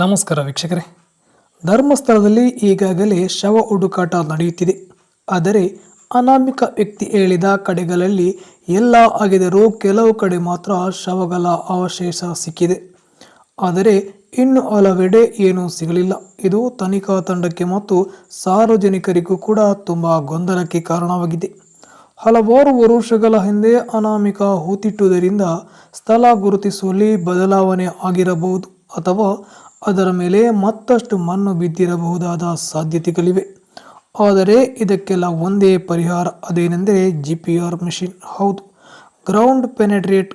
ನಮಸ್ಕಾರ ವೀಕ್ಷಕರೇ. ಧರ್ಮಸ್ಥಳದಲ್ಲಿ ಈಗಾಗಲೇ ಶವ ಹುಡುಕಾಟ ನಡೆಯುತ್ತಿದೆ. ಆದರೆ ಅನಾಮಿಕ ವ್ಯಕ್ತಿ ಹೇಳಿದ ಕಡೆಗಳಲ್ಲಿ ಎಲ್ಲ ಆಗಿದರೂ ಕೆಲವು ಕಡೆ ಮಾತ್ರ ಶವಗಳ ಅವಶೇಷ ಸಿಕ್ಕಿದೆ. ಆದರೆ ಇನ್ನು ಹಲವೆಡೆ ಏನೂ ಸಿಗಲಿಲ್ಲ. ಇದು ತನಿಖಾ ತಂಡಕ್ಕೆ ಮತ್ತು ಸಾರ್ವಜನಿಕರಿಗೂ ಕೂಡ ತುಂಬ ಗೊಂದಲಕ್ಕೆ ಕಾರಣವಾಗಿದೆ. ಹಲವಾರು ವರುಷಗಳ ಹಿಂದೆ ಅನಾಮಿಕ ಹೂತಿಟ್ಟುವುದರಿಂದ ಸ್ಥಳ ಗುರುತಿಸುವಲ್ಲಿ ಬದಲಾವಣೆ ಆಗಿರಬಹುದು ಅಥವಾ ಅದರ ಮೇಲೆ ಮತ್ತಷ್ಟು ಮಣ್ಣು ಬಿದ್ದಿರಬಹುದಾದ ಸಾಧ್ಯತೆಗಳಿವೆ. ಆದರೆ ಇದಕ್ಕೆಲ್ಲ ಒಂದೇ ಪರಿಹಾರ ಅದೇನೆಂದರೆ ಜಿ ಪಿ ಆರ್ ಮೆಷಿನ್. ಹೌದು, ಗ್ರೌಂಡ್ ಪೆನೆಟ್ರೇಟ್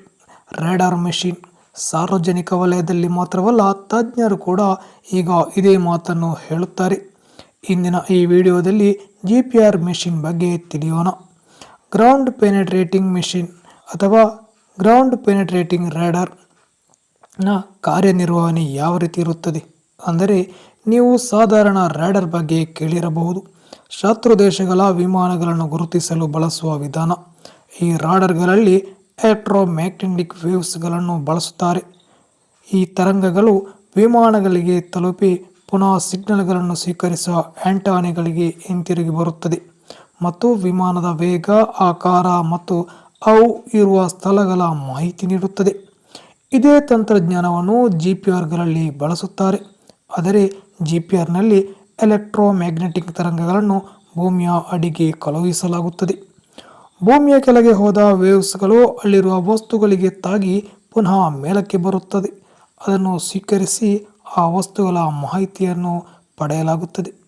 ರೇಡಾರ್ ಮೆಷಿನ್. ಸಾರ್ವಜನಿಕ ವಲಯದಲ್ಲಿ ಮಾತ್ರವಲ್ಲ, ತಜ್ಞರು ಕೂಡ ಈಗ ಇದೇ ಮಾತನ್ನು ಹೇಳುತ್ತಾರೆ. ಇಂದಿನ ಈ ವಿಡಿಯೋದಲ್ಲಿ ಜಿ ಪಿ ಆರ್ ಮೆಷಿನ್ ಬಗ್ಗೆ ತಿಳಿಯೋಣ. ಗ್ರೌಂಡ್ ಪೆನೆಟ್ರೇಟಿಂಗ್ ಮೆಷಿನ್ ಅಥವಾ ಗ್ರೌಂಡ್ ಪೆನೆಟ್ರೇಟಿಂಗ್ ರೇಡಾರ್. ನ ಕಾರ್ಯನಿರ್ವಹಣೆ ಯಾವ ರೀತಿ ಇರುತ್ತದೆ? ಅಂದರೆ ನೀವು ಸಾಧಾರಣ ರ್ಯಾಡರ್ ಬಗ್ಗೆ ಕೇಳಿರಬಹುದು. ಶತ್ರು ದೇಶಗಳ ವಿಮಾನಗಳನ್ನು ಗುರುತಿಸಲು ಬಳಸುವ ವಿಧಾನ. ಈ ರಾಡರ್ಗಳಲ್ಲಿ ಎಲೆಕ್ಟ್ರೋಮ್ಯಾಗ್ನೆಟಿಕ್ ವೇವ್ಸ್ಗಳನ್ನು ಬಳಸುತ್ತಾರೆ. ಈ ತರಂಗಗಳು ವಿಮಾನಗಳಿಗೆ ತಲುಪಿ ಪುನಃ ಸಿಗ್ನಲ್ಗಳನ್ನು ಸ್ವೀಕರಿಸುವ ಆಂಟಾನೆಗಳಿಗೆ ಹಿಂತಿರುಗಿ ಬರುತ್ತದೆ ಮತ್ತು ವಿಮಾನದ ವೇಗ, ಆಕಾರ ಮತ್ತು ಅವು ಇರುವ ಸ್ಥಳಗಳ ಮಾಹಿತಿ ನೀಡುತ್ತದೆ. ಇದೇ ತಂತ್ರಜ್ಞಾನವನ್ನು ಜಿ ಪಿ ಆರ್ಗಳಲ್ಲಿ ಬಳಸುತ್ತಾರೆ. ಆದರೆ ಜಿ ಪಿ ಆರ್ನಲ್ಲಿ ಎಲೆಕ್ಟ್ರೋಮ್ಯಾಗ್ನೆಟಿಕ್ ತರಂಗಗಳನ್ನು ಭೂಮಿಯ ಅಡಿಗೆ ಕಳುಹಿಸಲಾಗುತ್ತದೆ. ಭೂಮಿಯ ಕೆಳಗೆ ಹೋದ ವೇವ್ಸ್ಗಳು ಅಲ್ಲಿರುವ ವಸ್ತುಗಳಿಗೆ ತಾಗಿ ಪುನಃ ಮೇಲಕ್ಕೆ ಬರುತ್ತದೆ. ಅದನ್ನು ಸ್ವೀಕರಿಸಿ ಆ ವಸ್ತುಗಳ ಮಾಹಿತಿಯನ್ನು ಪಡೆಯಲಾಗುತ್ತದೆ.